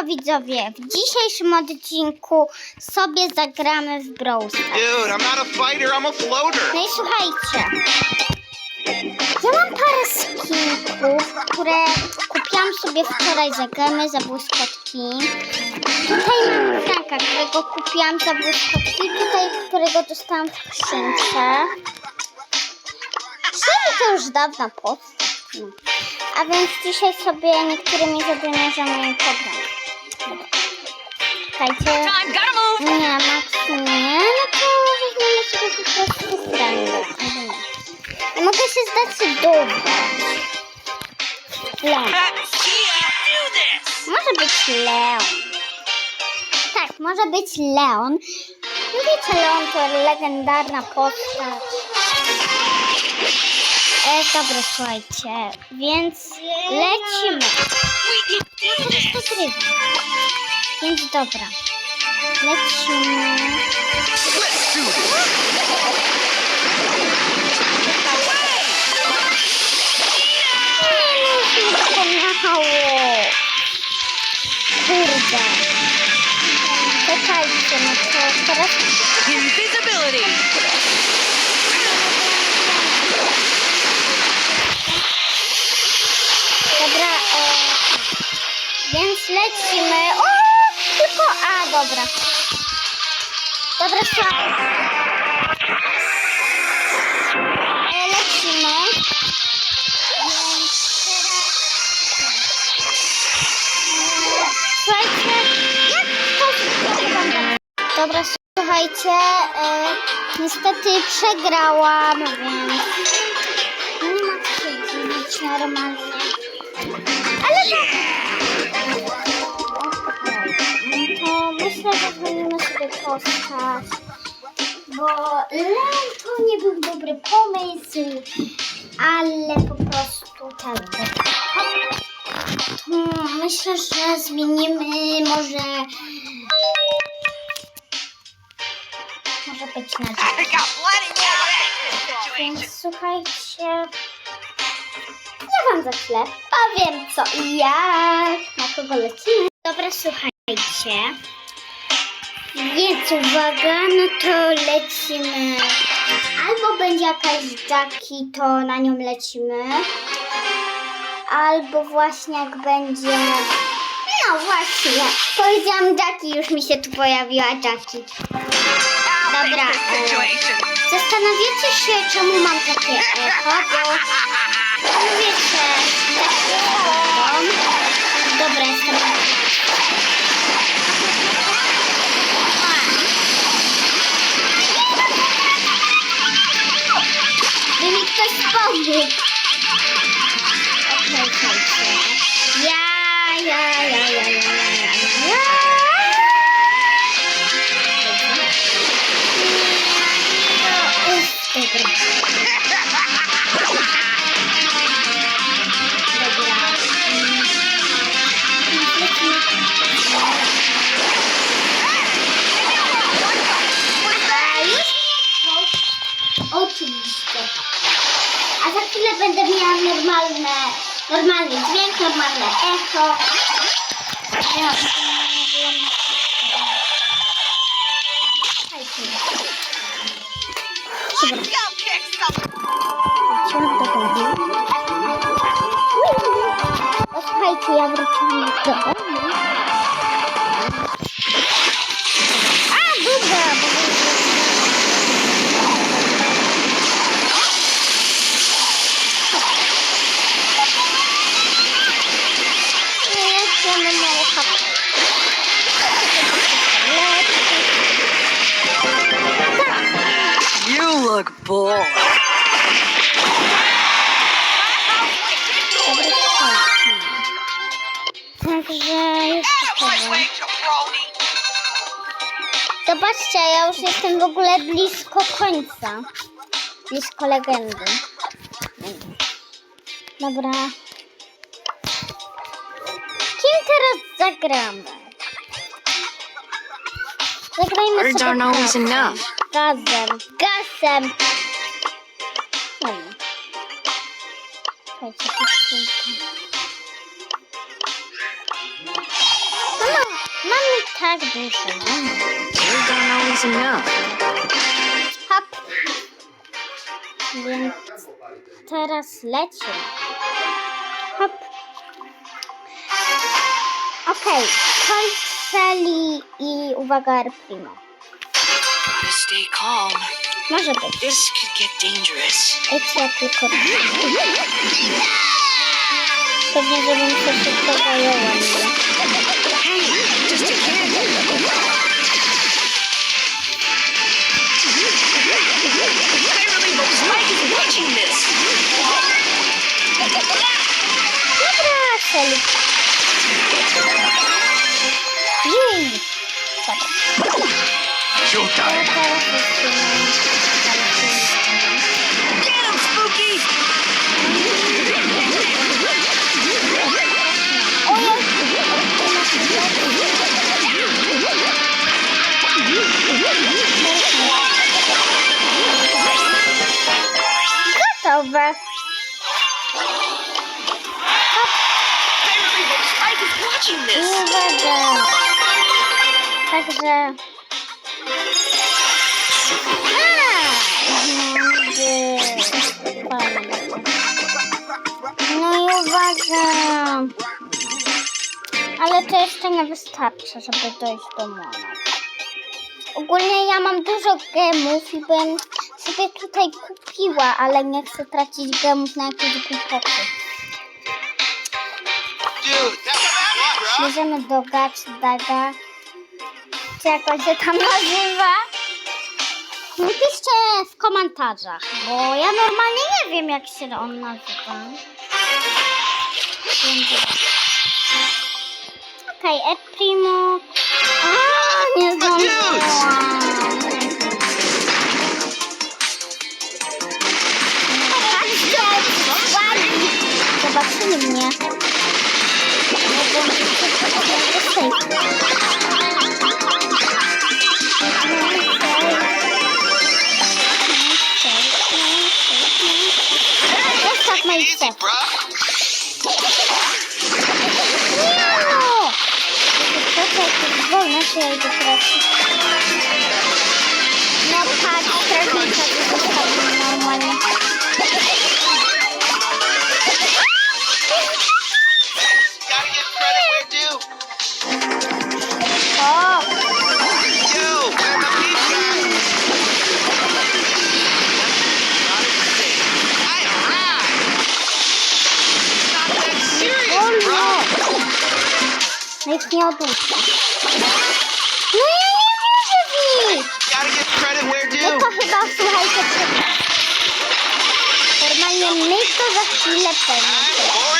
Siemanko widzowie, w dzisiejszym odcinku sobie zagramy w Brawl. Dude, I'm not a fighter, I'm a floater. No i słuchajcie, ja mam parę skinków, które kupiłam sobie wczoraj za gemy, za błyskotki. Tutaj mam Franka, którego kupiłam za błyskotki, tutaj którego dostałam w skrzynce. Czyli to już dawna postać. A więc dzisiaj sobie niektórymi zadymiarzami pogram. Dobra. Gotta move! Nie, Max nie, no to weźmiemy sobie po prostu Franga. Ja mogę się zdecydować. Leon. Może być Leon. Tak, może być Leon. No wiecie, Leon to legendarna postać. E, dobra, słuchajcie, więc lecimy. Teraz this! pogrywam. Więc dobra, lecimy. Przypomniało. Kurde. Czekajcie, no to teraz Invisibility! Dobra. Dobra, słuchaj. E, lecimy. Więc teraz... Słuchajcie, jak to wygląda? Dobra, słuchajcie, e, niestety przegrałam, więc nie ma co się dziwić normalnie. Ale tak. Postać. Bo to nie był dobry pomysł, ale po prostu tak. Myślę, że zmienimy może. Może być na więc słuchajcie, ja wam za chwilę powiem co i jak, na kogo lecimy. Dobra, słuchajcie. Więc uwaga, no to lecimy. Albo będzie jakaś Jackie, to na nią lecimy. Albo właśnie jak będzie... No właśnie, powiedziałam Jackie, już mi się tu pojawiła Jackie. Dobra, e. Zastanawiacie się, czemu mam takie echo, bo no wiecie, echo. Dobra, jestem Oczywiście. A za chwilę będę miała normalne, normalny dźwięk, normalne echo. Ja, Zobaczcie, ja już jestem w ogóle blisko końca. Blisko legendy. Dobra. Kim teraz zagramy? Zagrajmy Words sobie aren't always gazem. enough. Gazem, gazem. Słuchajcie, to. No tak dużo. Hop. Więc teraz lecie. Hop. Okej, okay. Shelly i uwaga, R Primo. Stay calm. Może być. This could get dangerous. Ejcie tylko... Pewnie, żebym się szybko zajęła. bakalım. Yay. Showtime. Get him, Spooky. Gotowe. This. Uwaga. Także... No i uwaga. Ale to jeszcze nie wystarczy, żeby dojść do Mona. Ogólnie ja mam dużo gemów i bym sobie tutaj kupiła, ale nie chcę tracić gemów na jakieś głupoty. Bierzemy do Gacz Daga. Czy jak on się tam nazywa? Napiszcie w komentarzach, bo ja normalnie nie wiem jak się on nazywa. Okej, okay, Ed Primo. A, nie zdążyłam. Patrzcie, ładnie. Zobaczyli mnie. takmayı ister. Çok tatlı. Zorla şöyle bıraksın. Ich nie oduczy. No ja nie wierzę w nich! No to chyba słuchajcie. Normalnie my to za chwilę pewnie.